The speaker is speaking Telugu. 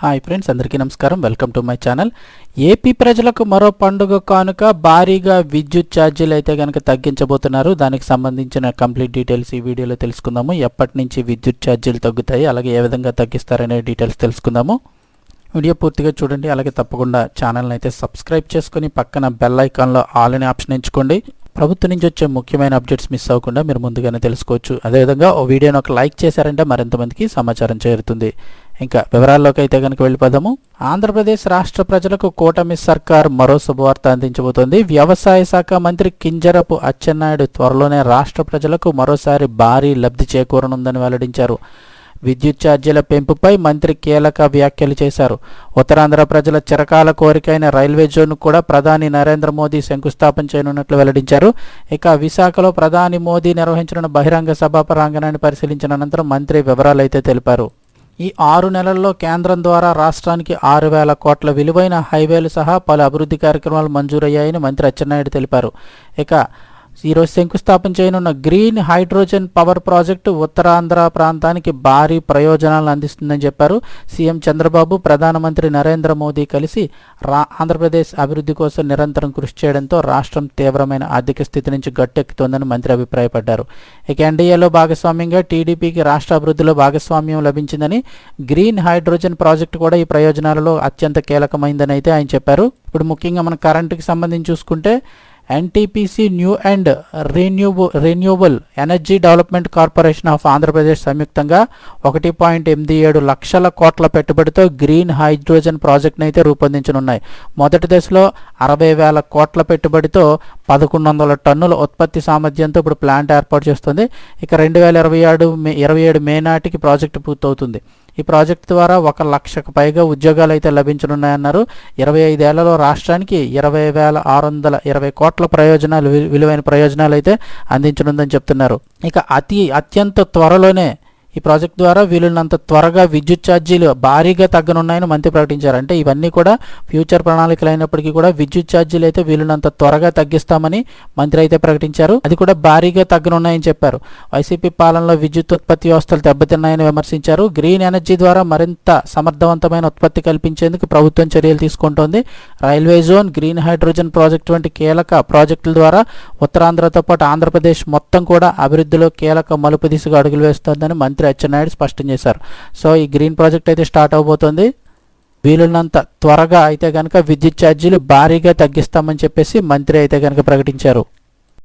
హాయ్ ఫ్రెండ్స్ అందరికీ నమస్కారం. Welcome to my channel. AP ప్రజలకు మరో పండుగ కానుక భారీగా విద్యుత్ ఛార్జీలు అయితే కనుక తగ్గించబోతున్నారు. దానికి సంబంధించిన కంప్లీట్ డీటెయిల్స్ ఈ వీడియోలో తెలుసుకుందాము. ఎప్పటి నుంచి విద్యుత్ ఛార్జీలు తగ్గుతాయి అలాగే ఏ విధంగా తగ్గిస్తారనే డీటెయిల్స్ తెలుసుకుందాము. వీడియో పూర్తిగా చూడండి అలాగే తప్పకుండా ఛానల్ని అయితే సబ్స్క్రైబ్ చేసుకొని పక్కన బెల్ ఐకాన్లో ఆల్ అనే ఆప్షన్ ఎంచుకోండి. ప్రభుత్వం నుంచి వచ్చే ముఖ్యమైన అప్డేట్స్ మిస్ అవ్వకుండా మీరు ముందుగానే తెలుసుకోవచ్చు. అదేవిధంగా ఓ వీడియోని ఒక లైక్ చేశారంటే మరింతమందికి సమాచారం చేరుతుంది. ఇంకా వివరాల్లోకి అయితే కనుక వెళ్ళిపోదాము. ఆంధ్రప్రదేశ్ రాష్ట్ర ప్రజలకు కూటమి సర్కార్ మరో శుభవార్త అందించబోతోంది. వ్యవసాయ శాఖ మంత్రి కింజరపు అచ్చెన్నాయుడు త్వరలోనే రాష్ట్ర ప్రజలకు మరోసారి భారీ లబ్ధి చేకూరనుందని వెల్లడించారు. విద్యుత్ ఛార్జీల పెంపుపై మంత్రి కీలక వ్యాఖ్యలు చేశారు. ఉత్తరాంధ్ర ప్రజల చిరకాల కోరికైన రైల్వే జోన్ కూడా ప్రధాని నరేంద్ర మోదీ శంకుస్థాపన చేయనున్నట్లు వెల్లడించారు. ఇక విశాఖలో ప్రధాని మోదీ నిర్వహించిన బహిరంగ సభ ప్రాంగణాన్ని పరిశీలించిన అనంతరం మంత్రి వివరాలైతే తెలిపారు. ఈ ఆరు నెలల్లో కేంద్రం ద్వారా రాష్ట్రానికి ఆరు వేల కోట్ల విలువైన హైవేలు సహా పలు అభివృద్ధి కార్యక్రమాలు మంజూరయ్యాయని మంత్రి అచ్చెన్నాయుడు తెలిపారు. ఇక ఈరోజు శంకుస్థాపన చేయనున్న green hydrogen power project Uttarandhra ప్రాంతానికి భారీ ప్రయోజనాలను అందిస్తుందని చెప్పారు. సీఎం చంద్రబాబు ప్రధానమంత్రి నరేంద్ర మోదీ కలిసి రా ఆంధ్రప్రదేశ్ అభివృద్ధి కోసం నిరంతరం కృషి చేయడంతో రాష్ట్రం తీవ్రమైన ఆర్థిక స్థితి నుంచి గట్టెక్కుతోందని మంత్రి అభిప్రాయపడ్డారు. ఇక ఎన్డీఏలో భాగస్వామ్యంగా టీడీపీకి రాష్ట్ర అభివృద్ధిలో భాగస్వామ్యం లభించిందని గ్రీన్ హైడ్రోజన్ ప్రాజెక్టు కూడా ఈ ప్రయోజనాలలో అత్యంత కీలకమైందని అయితే ఆయన చెప్పారు. ఇప్పుడు ముఖ్యంగా మన కరెంటుకి సంబంధించి చూసుకుంటే NTPC new and renewable renewable energy development corporation of Andhra Pradesh సంయుక్తంగా ఒకటి పాయింట్ ఎనిమిది ఏడు లక్షల కోట్ల పెట్టుబడితో గ్రీన్ హైడ్రోజన్ ప్రాజెక్ట్ని అయితే రూపొందించనున్నాయి. మొదటి దశలో అరవై వేల కోట్ల పెట్టుబడితో పదకొండు వందల టన్నుల ఉత్పత్తి సామర్థ్యంతో ఇప్పుడు ప్లాంట్ ఏర్పాటు చేస్తుంది. ఇక రెండు వేల ఇరవై ఏడు మే ఇరవై ఏడు మే నాటికి ప్రాజెక్టు పూర్తవుతుంది. ఈ ప్రాజెక్టు ద్వారా ఒక లక్షకు పైగా ఉద్యోగాలు అయితే లభించనున్నాయన్నారు. ఇరవై ఐదేళ్ళలో రాష్ట్రానికి ఇరవై వేల ఆరు వందల ఇరవై కోట్ల ప్రయోజనాలు విలువైన ప్రయోజనాలు అయితే అందించనుందని చెప్తున్నారు. ఇక అతి అత్యంత త్వరలోనే ఈ ప్రాజెక్ట్ ద్వారా వీలున్నంత త్వరగా విద్యుత్ ఛార్జీలు భారీగా తగ్గనున్నాయని మంత్రి ప్రకటించారు. అంటే ఇవన్నీ కూడా ఫ్యూచర్ ప్రణాళికలు అయినప్పటికీ కూడా విద్యుత్ ఛార్జీలు అయితే వీలున్నంత త్వరగా తగ్గిస్తామని మంత్రి అయితే ప్రకటించారు. అది కూడా భారీగా తగ్గనున్నాయని చెప్పారు. వైసీపీ పాలనలో విద్యుత్ ఉత్పత్తి వ్యవస్థలు దెబ్బతిన్నాయని విమర్శించారు. గ్రీన్ ఎనర్జీ ద్వారా మరింత సమర్థవంతమైన ఉత్పత్తి కల్పించేందుకు ప్రభుత్వం చర్యలు తీసుకుంటోంది. Railway zone green hydrogen project వంటి కీలక ప్రాజెక్టుల ద్వారా ఉత్తరాంధ్రతో పాటు ఆంధ్రప్రదేశ్ మొత్తం కూడా అభివృద్ధిలో కీలక మలుపు దిశగా అడుగులు వేస్తోందని మంత్రి అచ్చెన్నాయుడు స్పష్టం చేశారు. సో ఈ గ్రీన్ ప్రాజెక్ట్ అయితే స్టార్ట్ అవబోతోంది. వీలున్నంత త్వరగా అయితే కనుక విద్యుత్ ఛార్జీలు భారీగా తగ్గిస్తామని చెప్పేసి మంత్రి అయితే కనుక ప్రకటించారు.